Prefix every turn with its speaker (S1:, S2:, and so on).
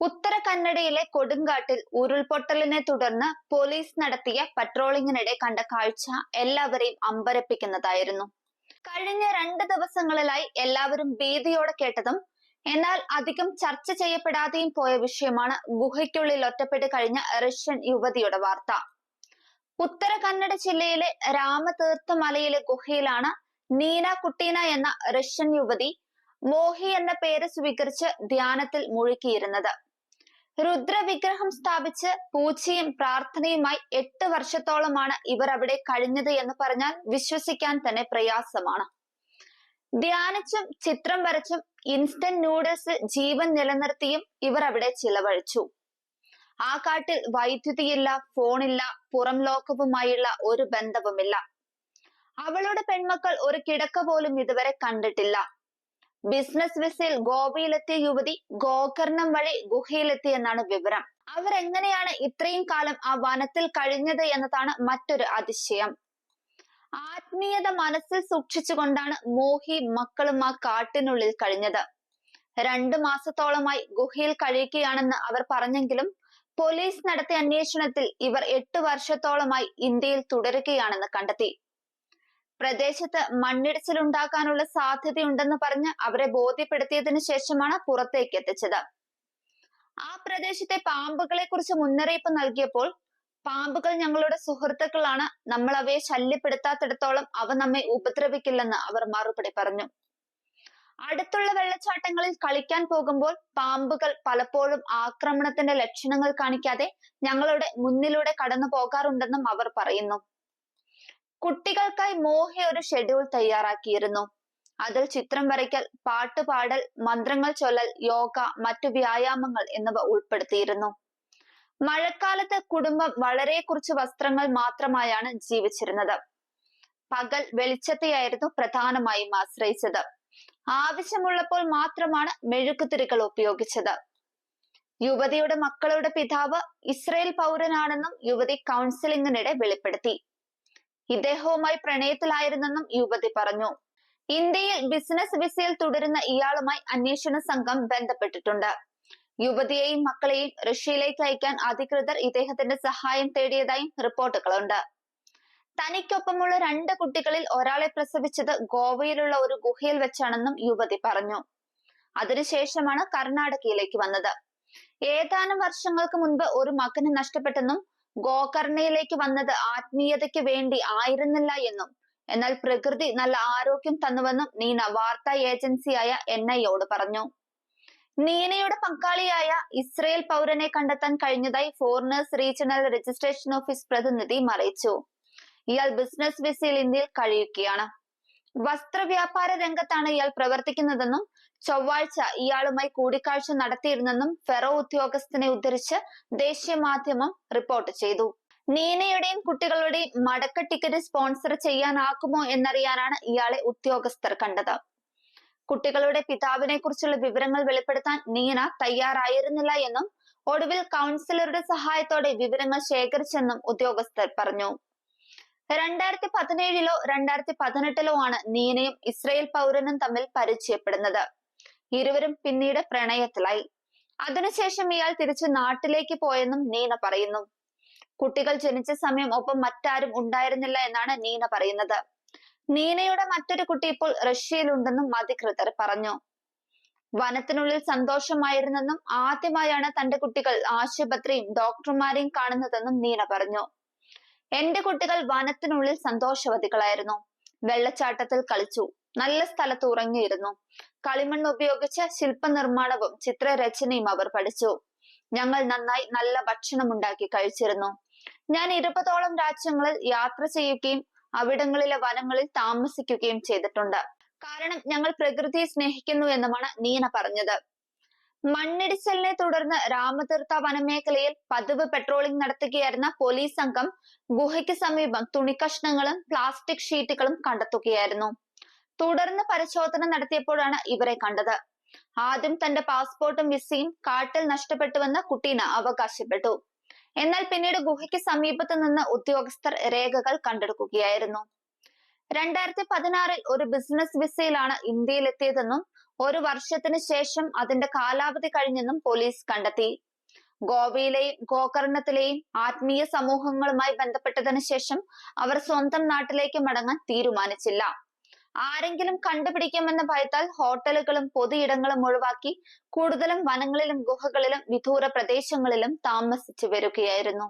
S1: ഉത്തര കന്നഡയിലെ കൊടുങ്കാട്ടിൽ ഉരുൾപൊട്ടലിനെ തുടർന്ന് പോലീസ് നടത്തിയ പട്രോളിങ്ങിനിടെ കണ്ട കാഴ്ച എല്ലാവരെയും അമ്പരപ്പിക്കുന്നതായിരുന്നു. കഴിഞ്ഞ രണ്ട് ദിവസങ്ങളിലായി എല്ലാവരും ഭീതിയോടെ കേട്ടതും എന്നാൽ അധികം ചർച്ച ചെയ്യപ്പെടാതെയും പോയ വിഷയമാണ് ഗുഹയ്ക്കുള്ളിൽ ഒറ്റപ്പെട്ട് കഴിഞ്ഞ റഷ്യൻ യുവതിയുടെ വാർത്ത. ഉത്തര കന്നഡ ജില്ലയിലെ രാമതീർത്ഥ മലയിലെ ഗുഹയിലാണ് നീന കുട്ടീന എന്ന റഷ്യൻ യുവതി മോഹി എന്ന പേര് സ്വീകരിച്ച് ധ്യാനത്തിൽ മുഴുകിയിരുന്നത്. രുദ്രവിഗ്രഹം സ്ഥാപിച്ച് പൂജയും പ്രാർത്ഥനയുമായി എട്ട് വർഷത്തോളമാണ് ഇവർ അവിടെ കഴിഞ്ഞത് എന്ന് പറഞ്ഞാൽ വിശ്വസിക്കാൻ തന്നെ പ്രയാസമാണ്. ധ്യാനിച്ചും ചിത്രം വരച്ചും ഇൻസ്റ്റന്റ് നൂഡിൽസ് ജീവൻ നിലനിർത്തിയും ഇവർ അവിടെ ചിലവഴിച്ചു. ആ കാട്ടിൽ വൈദ്യുതിയില്ല ഫോണില്ല പുറം ലോകവുമായുള്ള ഒരു ബന്ധവുമില്ല. അവളുടെ പെൺമക്കൾ ഒരു കിടക്ക പോലും ഇതുവരെ കണ്ടിട്ടില്ല. ബിസിനസ് വിസയിൽ ഗോവയിലെത്തിയ യുവതി ഗോകർണം വഴി ഗുഹയിലെത്തി എന്നാണ് വിവരം. അവർ എങ്ങനെയാണ് ഇത്രയും കാലം ആ വനത്തിൽ കഴിഞ്ഞത് എന്നതാണ് മറ്റൊരു അതിശയം. ആത്മീയത മനസ്സിൽ സൂക്ഷിച്ചുകൊണ്ടാണ് മോഹി മക്കളും ആ കാട്ടിനുള്ളിൽ കഴിഞ്ഞത്. രണ്ടു മാസത്തോളമായി ഗുഹയിൽ കഴിയുകയാണെന്ന് അവർ പറഞ്ഞെങ്കിലും പോലീസ് നടത്തിയ അന്വേഷണത്തിൽ ഇവർ എട്ട് വർഷത്തോളമായി ഇന്ത്യയിൽ തുടരുകയാണെന്ന് കണ്ടെത്തി. പ്രദേശത്ത് മണ്ണിടിച്ചിലുണ്ടാക്കാനുള്ള സാധ്യതയുണ്ടെന്ന് പറഞ്ഞ് അവരെ ബോധ്യപ്പെടുത്തിയതിനു ശേഷമാണ് പുറത്തേക്ക് എത്തിച്ചത്. ആ പ്രദേശത്തെ പാമ്പുകളെ കുറിച്ച് മുന്നറിയിപ്പ് നൽകിയപ്പോൾ പാമ്പുകൾ ഞങ്ങളുടെ സുഹൃത്തുക്കളാണ്. നമ്മൾ അവയെ ശല്യപ്പെടുത്താത്തിടത്തോളം അവ നമ്മെ ഉപദ്രവിക്കില്ലെന്ന് അവർ മറുപടി പറഞ്ഞു. അടുത്തുള്ള വെള്ളച്ചാട്ടങ്ങളിൽ കളിക്കാൻ പോകുമ്പോൾ പാമ്പുകൾ പലപ്പോഴും ആക്രമണത്തിന്റെ ലക്ഷണങ്ങൾ കാണിക്കാതെ ഞങ്ങളുടെ മുന്നിലൂടെ കടന്നു പോകാറുണ്ടെന്നും അവർ പറയുന്നു. കുട്ടികൾക്കായി മോഹി ഒരു ഷെഡ്യൂൾ തയ്യാറാക്കിയിരുന്നു. അതിൽ ചിത്രം വരയ്ക്കൽ പാട്ട് പാടൽ മന്ത്രങ്ങൾ ചൊല്ലൽ യോഗ മറ്റു വ്യായാമങ്ങൾ എന്നിവ ഉൾപ്പെടുത്തിയിരുന്നു. മഴക്കാലത്ത് കുടുംബം വളരെ കുറച്ച് വസ്ത്രങ്ങൾ മാത്രമായാണ് ജീവിച്ചിരുന്നത്. പകൽ വെളിച്ചത്തെയായിരുന്നു പ്രധാനമായും ആശ്രയിച്ചത്. ആവശ്യമുള്ളപ്പോൾ മാത്രമാണ് മെഴുക്കുതിരികൾ ഉപയോഗിച്ചത്. യുവതിയുടെ മക്കളുടെ പിതാവ് ഇസ്രയേൽ പൗരനാണെന്നും യുവതി കൗൺസിലിംഗിനിടെ വെളിപ്പെടുത്തി. ഇദ്ദേഹവുമായി പ്രണയത്തിലായിരുന്നെന്നും യുവതി പറഞ്ഞു. ഇന്ത്യയിൽ ബിസിനസ് വിസയിൽ തുടരുന്ന ഇയാളുമായി അന്വേഷണ സംഘം ബന്ധപ്പെട്ടിട്ടുണ്ട്. യുവതിയെയും മക്കളെയും റഷ്യയിലേക്ക് അയക്കാൻ അധികൃതർ ഇദ്ദേഹത്തിന്റെ സഹായം തേടിയതായും റിപ്പോർട്ടുകളുണ്ട്. തനിക്കൊപ്പമുള്ള രണ്ട് കുട്ടികളിൽ ഒരാളെ പ്രസവിച്ചത് ഗോവയിലുള്ള ഒരു ഗുഹയിൽ വെച്ചാണെന്നും യുവതി പറഞ്ഞു. അതിനുശേഷമാണ് കർണാടകയിലേക്ക് വന്നത്. ഏതാനും വർഷങ്ങൾക്ക് മുൻപ് ഒരു മകന് നഷ്ടപ്പെട്ടെന്നും ഗോകർണയിലേക്ക് വന്നത് ആത്മീയതയ്ക്ക് വേണ്ടി ആയിരുന്നില്ല എന്നും. എന്നാൽ പ്രകൃതി നല്ല ആരോഗ്യം തന്നുവെന്നും നീന വാർത്താ ഏജൻസിയായ എൻ ഐയോട് പറഞ്ഞു. നീനയുടെ പങ്കാളിയായ ഇസ്രയേൽ പൗരനെ കണ്ടെത്താൻ കഴിഞ്ഞതായി ഫോറിനേഴ്സ് റീജിയണൽ രജിസ്ട്രേഷൻ ഓഫീസ് പ്രതിനിധി അറിയിച്ചു ഇയാൾ ബിസിനസ് വിസയിൽ ഇന്ത്യയിൽ കഴിയുകയാണ്. വസ്ത്രവ്യാപാര രംഗത്താണ് ഇയാൾ പ്രവർത്തിക്കുന്നതെന്നും ചൊവ്വാഴ്ച ഇയാളുമായി കൂടിക്കാഴ്ച നടത്തിയിരുന്നെന്നും ഫെറോ ഉദ്യോഗസ്ഥനെ ഉദ്ധരിച്ച് ദേശീയ മാധ്യമം റിപ്പോർട്ട് ചെയ്തു. നീനയുടെയും കുട്ടികളുടെയും മടക്ക ടിക്കറ്റ് സ്പോൺസർ ചെയ്യാനാക്കുമോ എന്നറിയാനാണ് ഇയാളെ ഉദ്യോഗസ്ഥർ കണ്ടത്. കുട്ടികളുടെ പിതാവിനെ കുറിച്ചുള്ള വിവരങ്ങൾ വെളിപ്പെടുത്താൻ നീന തയ്യാറായിരുന്നില്ല എന്നും ഒടുവിൽ കൗൺസിലറുടെ സഹായത്തോടെ വിവരങ്ങൾ ശേഖരിച്ചെന്നും ഉദ്യോഗസ്ഥർ പറഞ്ഞു. രണ്ടായിരത്തി പതിനേഴിലോ രണ്ടായിരത്തി പതിനെട്ടിലോ ആണ് നീനയും ഇസ്രയേൽ പൗരനും തമ്മിൽ പരിചയപ്പെടുന്നത്. ഇരുവരും പിന്നീട് പ്രണയത്തിലായി. അതിനുശേഷം ഇയാൾ തിരിച്ച് നാട്ടിലേക്ക് പോയെന്നും നീന പറയുന്നു. കുട്ടികൾ ജനിച്ച സമയം ഒപ്പം മറ്റാരും ഉണ്ടായിരുന്നില്ല എന്നാണ് നീന പറയുന്നത്. നീനയുടെ മറ്റൊരു കുട്ടി ഇപ്പോൾ റഷ്യയിലുണ്ടെന്നും അധികൃതർ പറഞ്ഞു. വനത്തിനുള്ളിൽ സന്തോഷമായിരുന്നെന്നും ആദ്യമായാണ് തന്റെ കുട്ടികൾ ആശുപത്രിയും ഡോക്ടർമാരെയും കാണുന്നതെന്നും നീന പറഞ്ഞു. എന്റെ കുട്ടികൾ വനത്തിനുള്ളിൽ സന്തോഷവതികളായിരുന്നു. വെള്ളച്ചാട്ടത്തിൽ കളിച്ചു. നല്ല സ്ഥലത്ത് ഉറങ്ങിയിരുന്നു. കളിമണ്ണ് ഉപയോഗിച്ച് ശില്പനിർമ്മാണവും ചിത്രരചനയും അവർ പഠിച്ചു. ഞങ്ങൾ നന്നായി നല്ല ഭക്ഷണം ഉണ്ടാക്കി കഴിച്ചിരുന്നു. ഞാൻ ഇരുപതോളം രാജ്യങ്ങളിൽ യാത്ര ചെയ്യുകയും അവിടങ്ങളിലെ വനങ്ങളിൽ താമസിക്കുകയും ചെയ്തിട്ടുണ്ട്. കാരണം ഞങ്ങൾ പ്രകൃതിയെ സ്നേഹിക്കുന്നു എന്നുമാണ് നീന പറഞ്ഞത്. മണ്ണിടിച്ചലിനെ തുടർന്ന് രാമതീർത്ഥ വനമേഖലയിൽ പതിവ് പെട്രോളിംഗ് നടത്തുകയായിരുന്ന പോലീസ് സംഘം ഗുഹയ്ക്ക് സമീപം തുണിക്കഷ്ണങ്ങളും പ്ലാസ്റ്റിക് ഷീറ്റുകളും കണ്ടെത്തുകയായിരുന്നു. തുടർന്ന് പരിശോധന നടത്തിയപ്പോഴാണ് ഇവരെ കണ്ടത്. ആദ്യം തന്റെ പാസ്പോർട്ടും വിസയും കാട്ടിൽ നഷ്ടപ്പെട്ടുവെന്ന് കുട്ടീന അവകാശപ്പെട്ടു. എന്നാൽ പിന്നീട് ഗുഹയ്ക്ക് സമീപത്ത് നിന്ന് ഉദ്യോഗസ്ഥർ രേഖകൾ കണ്ടെടുക്കുകയായിരുന്നു. രണ്ടായിരത്തി പതിനാറിൽ ഒരു ബിസിനസ് വിസയിലാണ് ഇന്ത്യയിലെത്തിയതെന്നും ഒരു വർഷത്തിന് ശേഷം അതിന്റെ കാലാവധി കഴിഞ്ഞെന്നും പോലീസ് കണ്ടെത്തി. ഗോവയിലെയും ഗോകർണത്തിലെയും ആത്മീയ സമൂഹങ്ങളുമായി ബന്ധപ്പെട്ടതിനു ശേഷം അവർ സ്വന്തം നാട്ടിലേക്ക് മടങ്ങാൻ തീരുമാനിച്ചില്ല. ആരെങ്കിലും കണ്ടുപിടിക്കുമെന്ന് ഭയത്താൽ ഹോട്ടലുകളും പൊതുയിടങ്ങളും ഒഴിവാക്കി കൂടുതലും വനങ്ങളിലും ഗുഹകളിലും വിദൂര പ്രദേശങ്ങളിലും താമസിച്ചു വരികയായിരുന്നു.